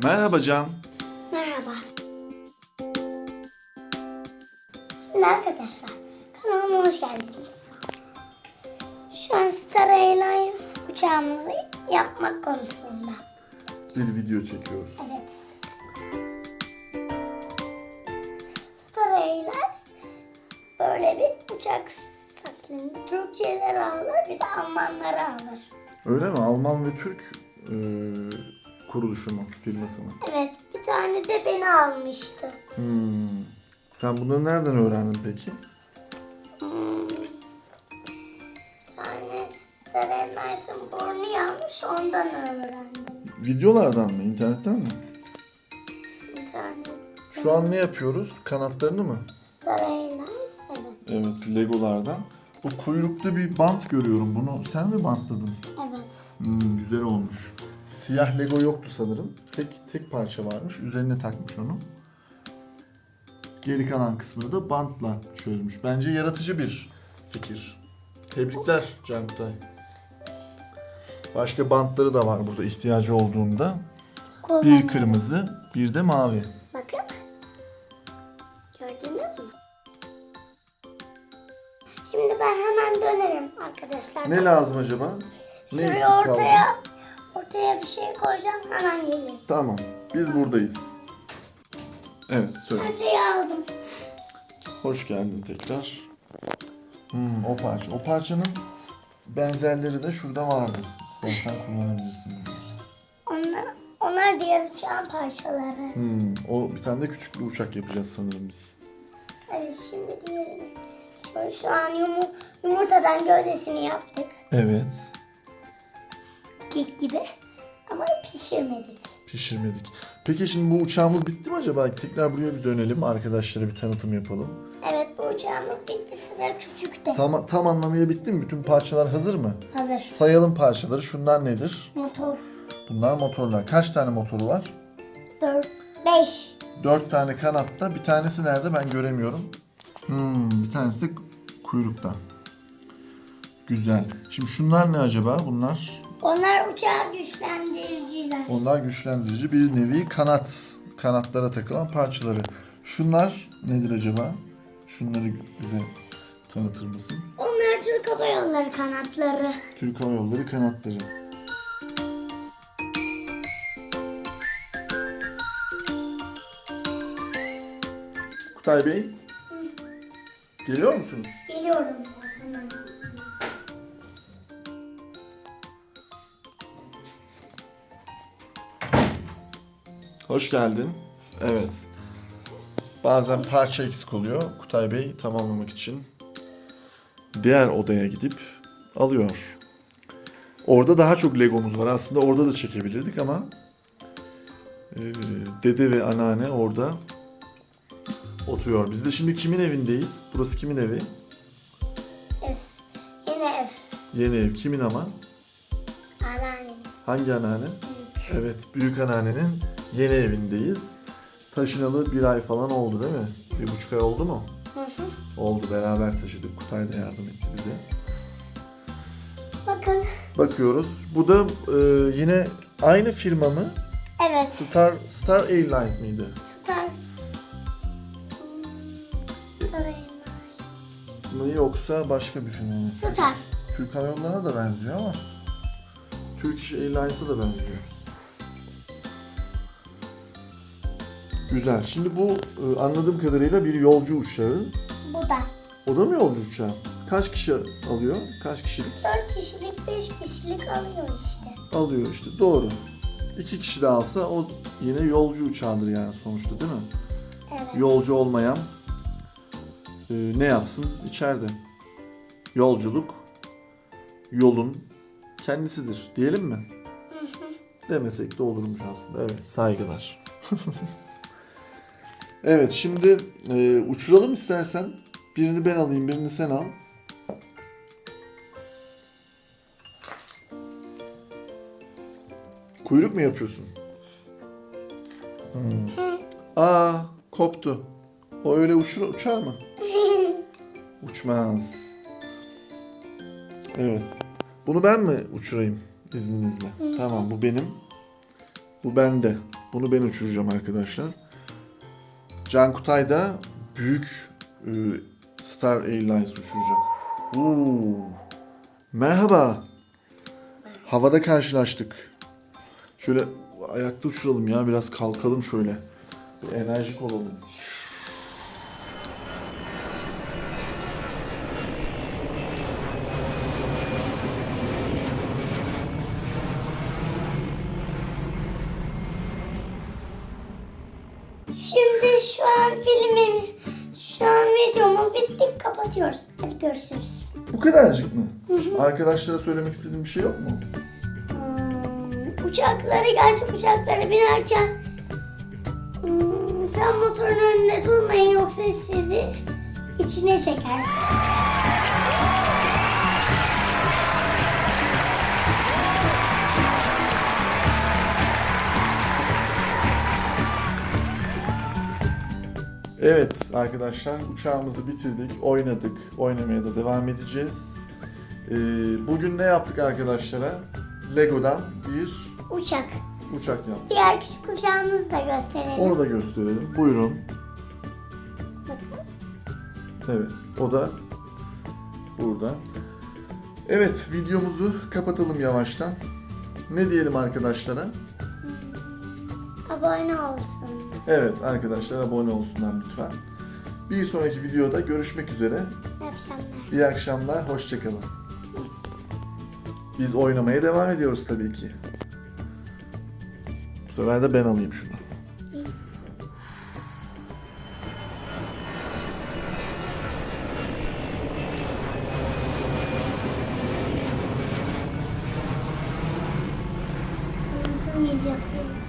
Merhaba Can. Merhaba. Şimdi arkadaşlar kanalıma hoş geldiniz. Şu an Star Airlines uçağımızı yapmak konusunda. Bir video çekiyoruz. Evet. Star Airlines böyle bir uçak satın. Türkçeleri alır bir de Almanları alır. Öyle mi? Alman ve Türk e, kuruluşu mu, firması mı? Evet bir tane de beni almıştı. Hmm. Sen bunları nereden öğrendin peki? Yani Star Airlines'ın burnu yanmış ondan öğrendim. Videolardan mı, internetten mi? İnternet. Şu an ne yapıyoruz? Kanatlarını mı? Airlines evet. Evet, Legolardan. Bu kuyruklu bir bant görüyorum. Bunu sen mi bantladın? Evet. Hmm, güzel olmuş. Siyah Lego yoktu sanırım. Tek tek parça varmış. Üzerine takmış onu. Geri kalan kısmını da bantla çözmüş. Bence yaratıcı bir fikir. Tebrikler Can Kutay. Başka bantları da var burada ihtiyacı olduğunda. Bir kırmızı, bir de mavi. Bakın. Gördünüz mü? Şimdi ben hemen dönerim arkadaşlar. Ne lazım acaba? Ne Şuraya eksik kaldı? ortaya, ortaya bir şey koyacağım hemen gelirim. Tamam. Biz buradayız. Evet söyle. Önceyi aldım. Hoş geldin tekrar. Hmm, o parça. O parçanın benzerleri de şurada vardı. İstersen kullanabilirsin. Onlar, onlar diğer uçağın parçaları. Hmm, o bir tane de küçük bir uçak yapacağız sanırım biz. Evet şimdi diğerini. Şöyle şu an yumu, yumurtadan gövdesini yaptık. Evet. Kek gibi. Ama pişirmedik. Pişirmedik. Peki şimdi bu uçağımız bitti mi acaba? Tekrar buraya bir dönelim. Arkadaşlara bir tanıtım yapalım. Evet bu uçağımız bitti sıra küçükte. Tam, tam anlamıyla bitti mi? Bütün parçalar hazır mı? Hazır. Sayalım parçaları. Şunlar nedir? Motor. Bunlar motorlar. Kaç tane motoru var? 4, 5. Dört tane kanatta. Bir tanesi nerede ben göremiyorum. Hmm, bir tanesi de kuyrukta. Güzel. Şimdi şunlar ne acaba? Bunlar Onlar uçağı güçlendiriciler. onlar güçlendirici bir nevi kanat. Kanatlara takılan parçaları. Şunlar nedir acaba? Şunları bize tanıtır mısın? Onlar Türk Hava Yolları kanatları. Türk Hava Yolları kanatları. Kutay Bey, geliyor musunuz? Geliyorum. Hemen. Hoş geldin. Evet. Bazen parça eksik oluyor. Kutay Bey tamamlamak için diğer odaya gidip alıyor. Orada daha çok Legomuz var. Aslında orada da çekebilirdik ama e, dede ve anneanne orada oturuyor. Biz de şimdi kimin evindeyiz? Burası kimin evi? Yine ev. Yeni ev. Kimin ama? Anneannemin. Hangi anneanne? Evet, büyük anneannenin yeni evindeyiz. Taşınalı bir ay falan oldu değil mi? Bir buçuk ay oldu mu? Hı hı. Oldu, beraber taşıdık. Kutay da yardım etti bize. Bakın. Bakıyoruz. Bu da e, yine aynı firma mı? Evet. Star Star Airlines miydi? Star. Star Airlines. Mı yoksa başka bir firma mı? Star. Türk Hava Yolları'na da benziyor ama Turkish Airlines'a da benziyor. Güzel. Şimdi bu e, anladığım kadarıyla bir yolcu uçağı. Bu da. O da mı yolcu uçağı? Kaç kişi alıyor? Kaç kişilik? 4 kişilik 5 kişilik alıyor işte. Alıyor işte. Doğru. İki kişi de alsa o yine yolcu uçağıdır yani sonuçta değil mi? Evet. Yolcu olmayan e, ne yapsın? İçeride. Yolculuk yolun kendisidir diyelim mi? Demesek de olurmuş aslında. Evet saygılar. evet şimdi e, uçuralım istersen. Birini ben alayım birini sen al. Kuyruk mu yapıyorsun? Hmm. Aa koptu. O öyle uçur, uçar mı? Uçmaz. Evet. Bunu ben mi uçurayım izninizle? Tamam bu benim. Bu bende. Bunu ben uçuracağım arkadaşlar. Can Kutay da büyük e, Star Airlines uçuracak. Oo. Merhaba. Havada karşılaştık. Şöyle ayakta uçuralım ya. Biraz kalkalım şöyle. Bir enerjik olalım. Şimdi şu an filmin, şu an videomuz bitti. Kapatıyoruz. Hadi görüşürüz. Bu kadarcık mı? Arkadaşlara söylemek istediğin bir şey yok mu? Hmm, uçaklara, gerçek uçaklara binerken hmm, tam motorun önünde durmayın yoksa sizi içine çeker. Evet arkadaşlar uçağımızı bitirdik, oynadık, oynamaya da devam edeceğiz. Ee, bugün ne yaptık arkadaşlara? Lego'dan bir Uçak. uçak yaptık. Diğer küçük uçağımızı da gösterelim. Onu da gösterelim. Buyurun. Bakın. Evet, o da burada. Evet, videomuzu kapatalım yavaştan. Ne diyelim arkadaşlara? Abone olsun. Evet arkadaşlar abone olsunlar lütfen. Bir sonraki videoda görüşmek üzere. İyi akşamlar. İyi akşamlar, hoşçakalın. Biz oynamaya devam ediyoruz tabii ki. Bu sefer de ben alayım şunu. Videosu.